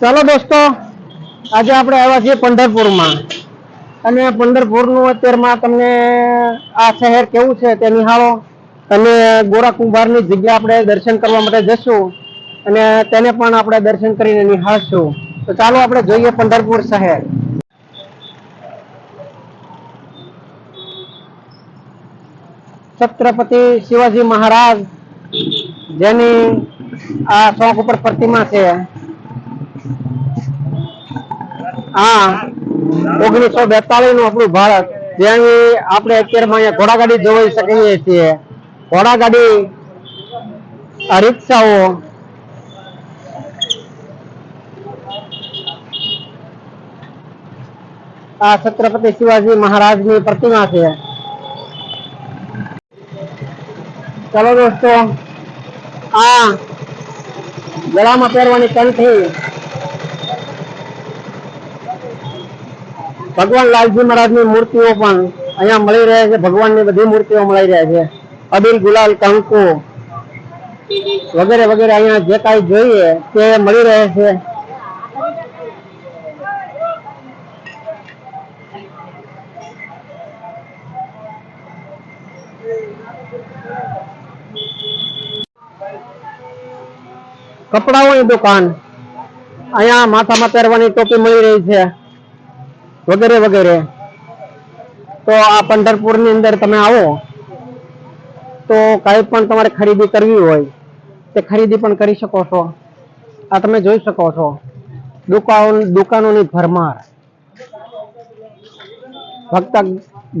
ચાલો દોસ્તો, આજે આપણે આવ્યા છીએ પંઢરપુરમાં. અને પંઢરપુરનું અત્યારમાં તમને આ શહેર કેવું છે તે નિહાળો. અને ગોરા જગ્યા આપણે દર્શન કરવા માટે જશું. અને તેને પણ આપણે દર્શન કરીને નિહાળશું. તો ચાલો આપણે જોઈએ પંઢરપુર શહેર. છત્રપતિ શિવાજી મહારાજ જેની આ ચોક ઉપર પ્રતિમા છે. ઓગણીસો બેતાલીસનું આપણું ભારત જ્યાં આપણે અત્યારમાં અહીંયા ઘોડાગાડી જોઈ શકીએ છીએ. ઘોડાગાડી રિક્ષાઓ, આ છત્રપતિ શિવાજી મહારાજની પ્રતિમા છે. ચલો દોસ્તો, આ ગળામાં પહેરવાની કંઠી ભગવાન લાલજી મહારાજની મૂર્તિઓ પણ અહીંયા મળી રહે છે. ભગવાનની બધી મૂર્તિઓ મળી રહે છે. અબીલ ગુલાલ, કંકુ વગેરે વગેરે અહીંયા જે કાંઈ જોઈએ તે મળી રહે છે. કપડાઓની દુકાન. અહીંયા માથામાં પહેરવાની ટોપી મળી રહી છે. વગેરે વગેરે. તો આ પંઢરપુરની અંદર તમે આવો. તો કઈ પણ તમારે ખરીદી કરવી હોય, તે ખરીદી પણ કરી શકો છો. આ તમે જોઈ શકો છો. દુકાન, દુકાનોની ભરમાર. ફક્ત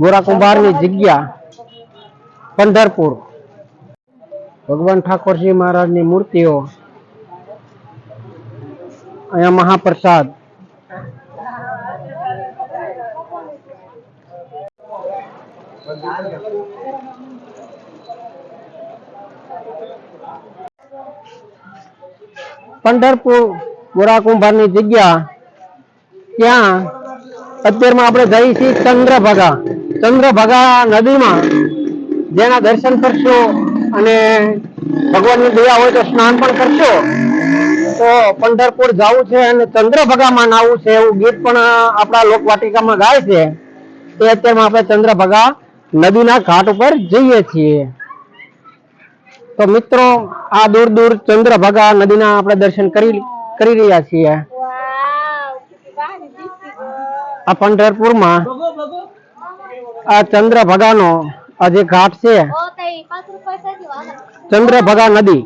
ગોરા કુંભારની જગ્યા, પંઢરપુર. ભગવાન ઠાકોરજી મહારાજની મૂર્તિઓ. અહીંયા મહાપ્રસાદ. પંઢરપુર ગોરા કુંભારની જગ્યા. ત્યાં અત્યારમાં આપણે જઈ છીએ ચંદ્રભાગા. ચંદ્રભાગા નદીમાં. જેના દર્શન કરશો અને ભગવાનની દયા હોય તો સ્નાન પણ કરશો. તો પંઢરપુર જવું છે અને ચંદ્રભાગામાં નાવું છે એવું ગીત પણ આપણા લોકવાટિકામાં ગાય છે. તે અત્યારમાં આપણે ચંદ્રભાગા નદીના ઘાટ ઉપર જઈએ છીએ. તો મિત્રો, આ દૂર દૂર ચંદ્રભાગા નદીના આપણે દર્શન કરી કરી રહ્યા છીએ. આ પંઢરપુરમાં આ ચંદ્રભાગાનો આ જે ઘાટ છે, ચંદ્રભાગા નદી,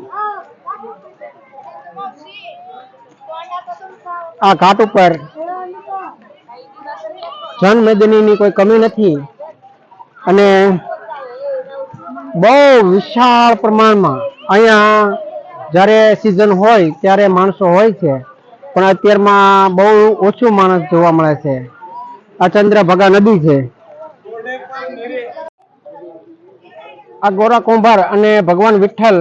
આ ઘાટ ઉપર જનમેદનીની કોઈ કમી નથી. અને બહુ વિશાળ પ્રમાણમાં અહીંયા જ્યારે સિઝન હોય ત્યારે માણસો હોય છે. પણ અત્યારમાં બહુ ઓછું માણસ જોવા મળે છે. આ ચંદ્રભાગા નદી છે. આ ગોરા કુંભાર અને ભગવાન વિઠ્ઠલ,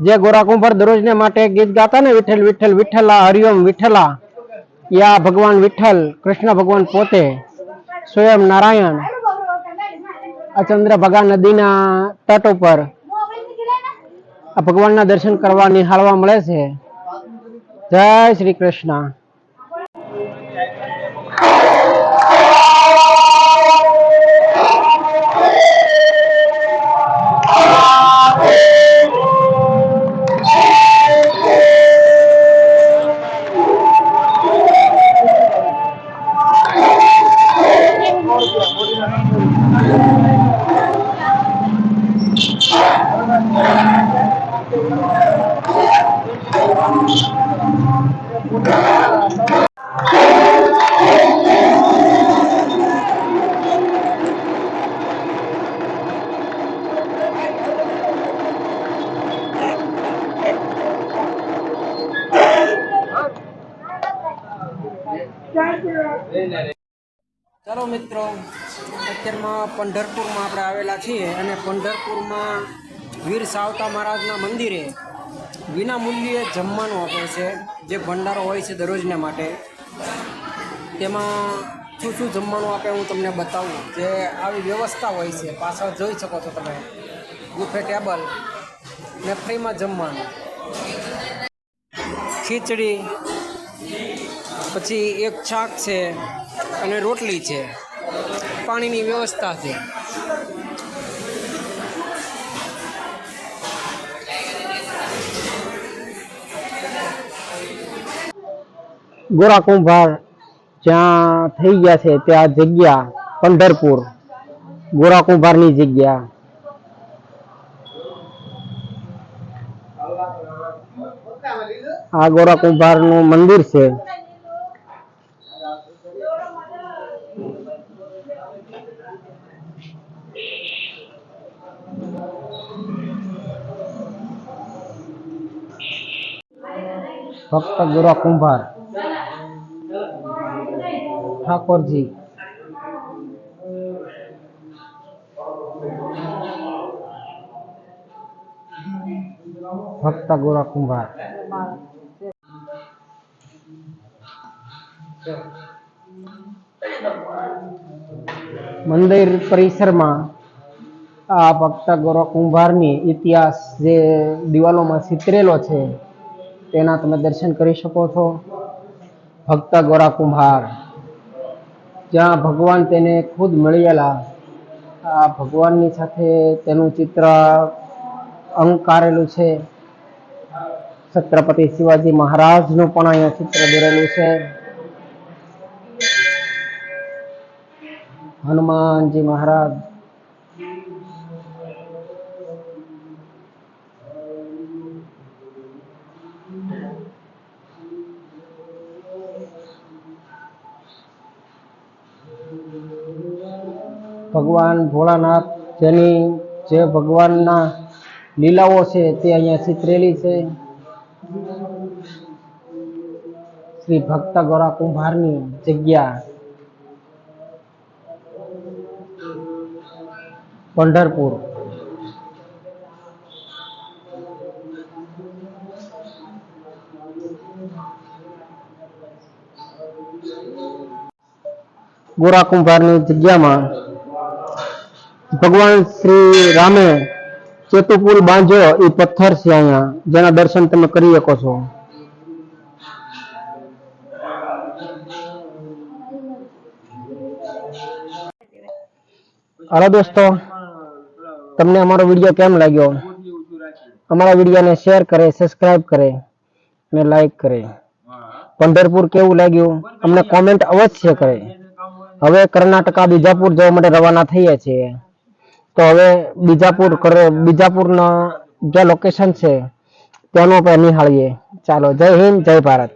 જે ગોરા કુંભાર દરરોજને માટે ગીત ગાતા ને વિઠ્ઠલ વિઠ્ઠલ, વિઠ્ઠલા હરિઓમ વિઠ્ઠલા, યા ભગવાન વિઠ્ઠલ, કૃષ્ણ ભગવાન પોતે, સ્વયં નારાયણ આ ચંદ્રભાગા નદીના તટ ઉપર આ ભગવાનના દર્શન કરવા નિહાળવા મળે છે. જય શ્રી કૃષ્ણ. ચાલો મિત્રો અત્યારમાં પંઢરપુરમાં આપણે આવેલા છીએ અને પંઢરપુરમાં વીર સાવતા મહારાજના મંદિરે વિના મૂલ્યે જમવાનું આપે છે, જે ભંડારો હોય છે દરરોજને માટે. તેમાં શું શું જમવાનું આપે હું તમને બતાવું. જે આવી વ્યવસ્થા હોય છે, પાછળ જોઈ શકો છો તમે. બુફે ટેબલ ને ફ્રીમાં જમવાનું. ખીચડી, પછી એક છાક છે અને રોટલી છે. પાણીની વ્યવસ્થા છે. ગોરા કુંભાર જ્યાં થઈ ગયા છે ત્યાં જગ્યા, પંઢરપુર. ગોરા કુંભારની જગ્યા. આ ગોરા કુંભારનું મંદિર છે. ભક્ત ગોરા કુંભાર ઠાકોરજી ભક્ત ગોરા કુંભાર મંદિર પરિસરમાં આ ભક્ત ગોરા કુંભારની ઇતિહાસ જે દિવાલોમાં ચિતરેલો છે તેના તમે દર્શન કરી શકો છો. ભક્ત ગોરા કુંભાર જ્યાં ભગવાન તેને ખુદ મળેલા, આ ભગવાનની સાથે તેનું ચિત્ર અંકારેલું છે. છત્રપતિ શિવાજી મહારાજનું પણ અહીંયા ચિત્ર દોરેલું છે. હનુમાનજી મહારાજ ભગવાન ભોળાનાથ, જેની જે ભગવાનના લીલાઓ છે તે અહીંયા ચિત્રેલી છે. શ્રી ભક્ત ગોરા કુંભારની જગ્યા. પંઢરપુર. ગોરા કુંભારની જગ્યામાં ભગવાન શ્રી રામે ચેતુપુલ બાંધ્યો એ પથ્થર છે અહીંયા. જેના દર્શન તમે કરી શકો છો. હાલો દોસ્તો, તમને અમારો વીડિયો કેમ લાગ્યો? અમારા વિડીયોને શેર કરે, સબસ્ક્રાઇબ કરે અને લાઈક કરે. પંઢરપુર કેવું લાગ્યું? અમને કોમેન્ટ અવશ્ય કરે. હવે કર્ણાટકા બીજાપુર જવા માટે રવાના થઈએ છીએ. તો હવે બીજાપુર બીજાપુરના જે લોકેશન છે, તેનો આપણે નિહાળીએ. ચાલો, જય હિન્દ, જય ભારત.